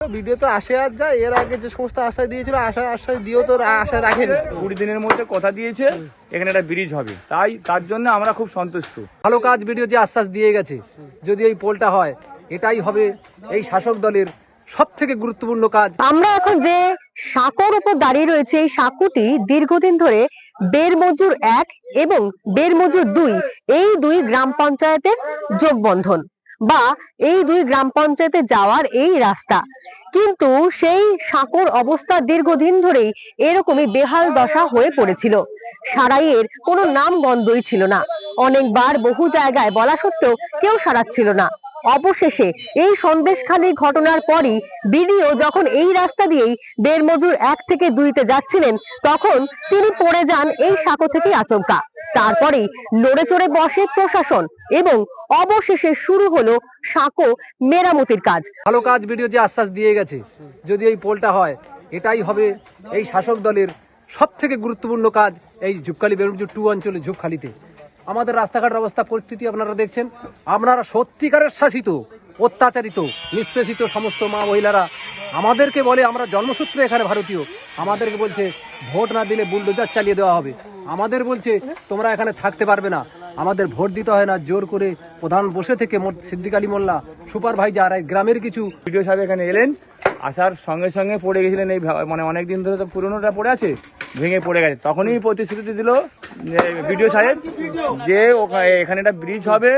Video তো আসে আর যায়। এর আগে যে সমস্ত আশা দিয়েছিল আশা আশা দিয়েও তো আশা রাখেনি। কুড়ি দিনের মধ্যে কথা দিয়েছে এখানে একটা ব্রিজ হবে। তাই তার জন্য আমরা খুব সন্তুষ্ট। ভালো কাজ ভিডিও যে আশ্বাস দিয়ে গেছে যদি এই পোলটা হয় এটাই হবে এই শাসক দলের সব থেকে গুরুত্বপূর্ণ কাজ। আমরা এখন যে সাঁকোর উপর দাঁড়িয়ে রয়েছে এই সাঁকোটি দীর্ঘদিন ধরে বের মজুর এক এবং বের মজুর দুই এই দুই গ্রাম পঞ্চায়েতের যোগবন্ধন। বা এই দুই গ্রাম পঞ্চায়েতে যাওয়ার এই রাস্তা। কিন্তু সেই সাঁকোর অবস্থা দীর্ঘদিন ধরেই এরকমই বেহাল দশা হয়ে পড়েছিল। সারাইয়ের কোনো নাম গন্ধই ছিল না। অনেকবার বহু জায়গায় বলা সত্ত্বেও কেউ সারাচ্ছিল না। অবশেষে এই সন্দেশখালী ঘটনার পরই বিডিও যখন এই রাস্তা দিয়েই বেরমজুর এক থেকে দুইতে যাচ্ছিলেন, তখন তিনি পড়ে যান এই সাঁকো থেকে আচমকা। তারপরেই নড়ে চড়ে বসে প্রশাসন এবং অবশেষে শুরু হলো সাঁকো মেরামতির কাজ। ভালো কাজ ভিডিও যে আশ্বাস দিয়ে গেছে, যদি এই পোলটা হয়, এটাই হবে এই শাসক দলের সব থেকে গুরুত্বপূর্ণ কাজ এই ঝুপখালি বেরুজু টু অঞ্চলে, ঝুপখালিতে। আমাদের রাস্তাঘাটের অবস্থা, পরিস্থিতি আপনারা দেখছেন। আপনারা সত্যিকারের শাসিত, অত্যাচারিত, নিষ্পেষিত সমস্ত মা মহিলারা আমাদেরকে বলে, আমরা জন্মসূত্রে এখানে ভারতীয়। আমাদেরকে বলছে, ভোট না দিলে বুলডোজার চালিয়ে দেওয়া হবে। আমাদের বলছে, তোমরা এখানে থাকতে পারবে না। আমাদের ভোট দিতে হয় না, জোর করে প্রধান বসে থেকে সিদ্দিক আলী মোল্লা সুপারভাইজার গ্রামের কিছু ভিডিও সাহেব এখানে এলেন, আসার সঙ্গে সঙ্গে পড়ে গেছিলেন এই মানে অনেক দিন ধরে তো পুরোনোটা পড়ে আছে, ভেঙে পড়ে গেছে। তখনই প্রতিশ্রুতি দিল ভিডিও সাহেব, যে এখানে একটা ব্রিজ হবে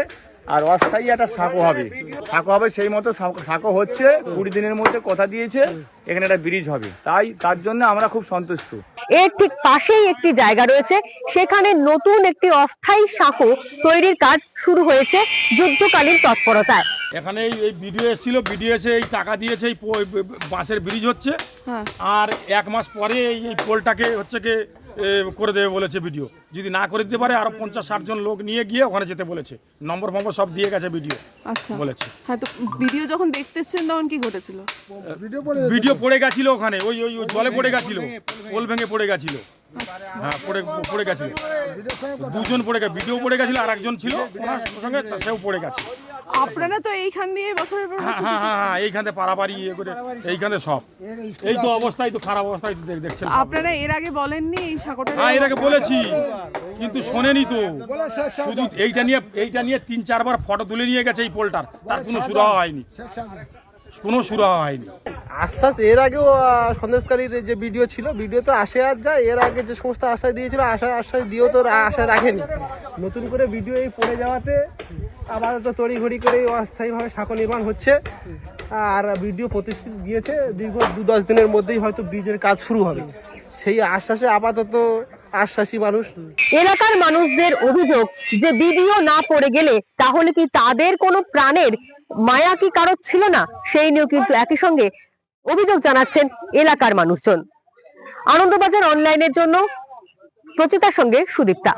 আর অস্থায়ী একটা সাঁকো হবে। সাঁকো হবে সেই মতো সাঁকো- সাঁকো হচ্ছে কুড়ি দিনের মধ্যে কথা দিয়েছে এখানে একটা ব্রিজ হবে। তাই তার জন্য আমরা খুব সন্তুষ্ট। এর ঠিক পাশেই একটি জায়গা রয়েছে সেখানে নতুন একটি অস্থায়ী সাঁকো তৈরির কাজ শুরু হয়েছে যুদ্ধকালীন তৎপরতায়। এখানে এই ভিডিও এসেছিল ভিডিও এসে এই টাকা দিয়েছে এই বাঁশের ব্রিজ হচ্ছে। আর এক মাস পরে এই পোলটাকে হচ্ছে কি করে দেবে বলেছে ভিডিও। যদি না করে দিতে পারে আরও পঞ্চাশ ষাট জন লোক নিয়ে গিয়ে ওখানে যেতে বলেছে। নম্বর ফম্বর সব দিয়ে গেছে ভিডিও আচ্ছা। বলেছে। হ্যাঁ তো ভিডিও যখন দেখতেছেন এসেছেন তখন কি ঘটেছিল? ভিডিও পড়ে গেছিল। ওখানে ওই ওই ওই জলে পড়ে গেছিল পোল ভেঙে পড়ে গেছিল। হ্যাঁ পড়ে পড়ে গেছিল। দুজন পড়ে গেছে ভিডিও পড়ে গেছিল আর একজন ছিল ওনার সঙ্গে সেও পড়ে গেছে। আপনারা তো এইখান দিয়ে বছরের পর হ্যাঁ হ্যাঁ হ্যাঁ হ্যাঁ এইখানে পারাপারি ইয়ে করে এইখানে সব। এই তো অবস্থায় তো খারাপ অবস্থায় তো দেখ- দেখছেন আপনারা এর আগে বলেননি এই সাঁকোটা হ্যাঁ এর আগে বলেছি কিন্তু শোনেনি তো। শুধু এইটা নিয়ে এইটা নিয়ে তিন চারবার ফটো তুলে নিয়ে গেছে এই পোলটার। তার কোনো সুরাহা হয়নি। কোনো সুরাহা হয়নি। আশ্বাস এর আগেও সন্দেশকারীর যে ভিডিও ছিল ভিডিও তো আসে আর যায় এর আগে যে সমস্ত আশ্বাস দিয়েছিল আশা আশ্বাস দিয়েও তো আশা রাখেনি। নতুন করে ভিডিও এই পড়ে যাওয়াতে আপাতত তড়িঘড়ি করে অস্থায়ীভাবে সাঁকো নির্মাণ হচ্ছে। আর ভিডিও প্রতিশ্রুতি দিয়েছে দীর্ঘ দু দশ দিনের মধ্যেই হয়তো ব্রিজের কাজ শুরু হবে। সেই আশ্বাসে আপাতত আশ্বাসী মানুষ। এলাকার মানুষদের অভিযোগ যে ভিডিও না পড়ে গেলে তাহলে কি তাদের কোনো প্রাণের মায়া কি কারও ছিল না? সেই নিয়েও কিন্তু একই সঙ্গে অভিযোগ জানাচ্ছেন এলাকার মানুষজন। আনন্দবাজার অনলাইনের জন্য প্রচিতার সঙ্গে সুদীপ্তা।